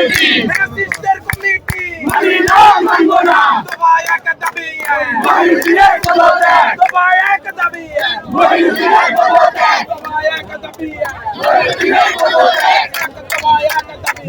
মেগাসিস্টার committee মানি না মানবো না। দফা এক দাবি মহিউদ্দিনের পদত্যাগ দফা এক দাবি মহিউদ্দিনের পদত্যাগ দফা এক দাবি মহিউদ্দিনের পদত্যাগ দফা এক দাবি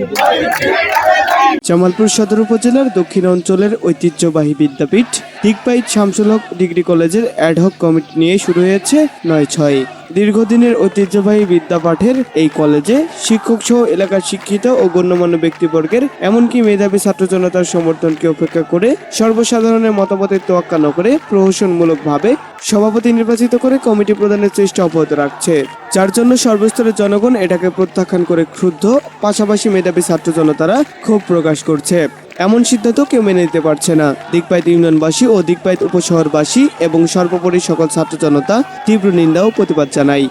জামালপুর সদর উপজেলার দক্ষিণ অঞ্চলের ঐতিহ্যবাহী বিদ্যাপীঠ দিকপাইট শামসুল হক ডিগ্রি কলেজের অ্যাডহক কমিটি নিয়ে শুরু হয়েছে নয় ছয়। দীর্ঘদিনের ঐতিহ্যবাহী বিদ্যাপাঠের এই কলেজে শিক্ষক সহ এলাকার শিক্ষিত ও গণ্যমান্য ব্যক্তিবর্গের, এমনকি মেধাবী ছাত্র জনতার সমর্থনকে উপেক্ষা করে সর্বসাধারণের মতামতের তোয়াক্কা ন করে প্রহসনমূলকভাবে সভাপতি নির্বাচিত করে কমিটি প্রদানের চেষ্টা অব্যাহত রাখছে। যার জন্য সর্বস্তরের জনগণ এটাকে প্রত্যাখ্যান করে ক্ষুব্ধ, পাশাপাশি মেধাবী ছাত্র জনতারা ক্ষোভ প্রকাশ করছে। এমন সিদ্ধান্ত কেউ মেনে নিতে পারছে না। দিকপাইত ইউনিয়নবাসী ও দিকপাইত উপশহরবাসী এবং সর্বোপরি সকল ছাত্র জনতা তীব্র নিন্দা ও প্রতিবাদ জানায়।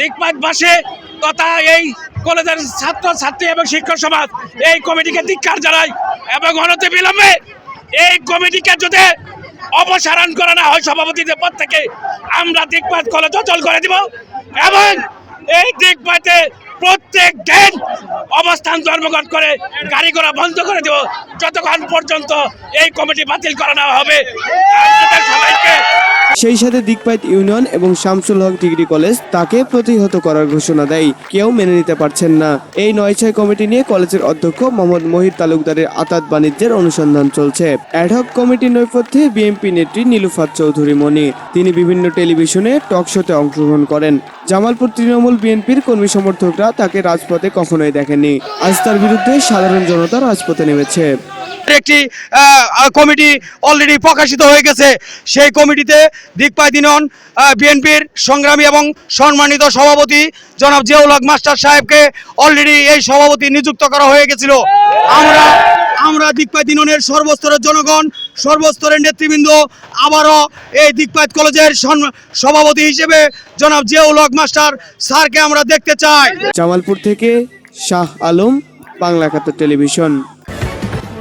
দিকপাত বাসে তথা এই কলেজের ছাত্র, ছাত্রী এবং শিক্ষক সমাজ, এই কমিটিকে ধিক্কার জানায় এবং অনতি বিলম্বে এই কমিটিকে যদি অপসারণ করা না হয় সভাপতিদের পদ থেকে, আমরা দিকপাত কলেজ অচল করে দিব এবং এই দিকপাতে প্রত্যেক দিন অবস্থান ধর্মঘট করে গাড়ি ঘোড়া বন্ধ করে দেব। যতক্ষণ পর্যন্ত এই কমিটি বাতিল করা হবে সবাইকে সেই সাথে দিকপাইত ইউনিয়ন এবং শামসুল হক ডিগ্রি কলেজ তাকে প্রতিহত করার ঘোষণা দেয়। কেউ মেনে নিতে পারছেন না। এই নয় ছয় কমিটি নিয়ে কলেজের অধ্যক্ষ মোহাম্মদ মহির তালুকদারের আতাত বাণিজ্যের অনুসন্ধান চলছে। অ্যাডহক কমিটির নৈপথ্যে বিএনপি নেত্রী নীলুফাত চৌধুরী মনি তিনি বিভিন্ন টেলিভিশনে টক শোতে অংশগ্রহণ করেন। জামালপুর তৃণমূল বিএনপির কর্মী সমর্থকরা তাকে রাজপথে কখনোই দেখেনি আজ তার বিরুদ্ধে সাধারণ জনতা রাজপথে নেমেছে। একটি কমিটি অলরেডি প্রকাশিত হয়ে গেছে। সেই কমিটিতে দিকপাই দিনন বিএনপির সংগ্রামী এবং সম্মানিত সভাপতি জনাব জিয়াউল হক মাস্টার সাহেবকে অলরেডি এই সভাপতি নিযুক্ত করা হয়ে গেছিল। আমরা আমরা দিকপাই দিননের সর্বস্তরের জনগণ, সর্বস্তরের নেতৃবৃন্দ আবারও এই দিকপাইত কলেজের সভাপতি হিসেবে জনাব জিয়াউল মাস্টার স্যারকে আমরা দেখতে চাই। জামালপুর থেকে শাহ আলম, বাংলা টেলিভিশন।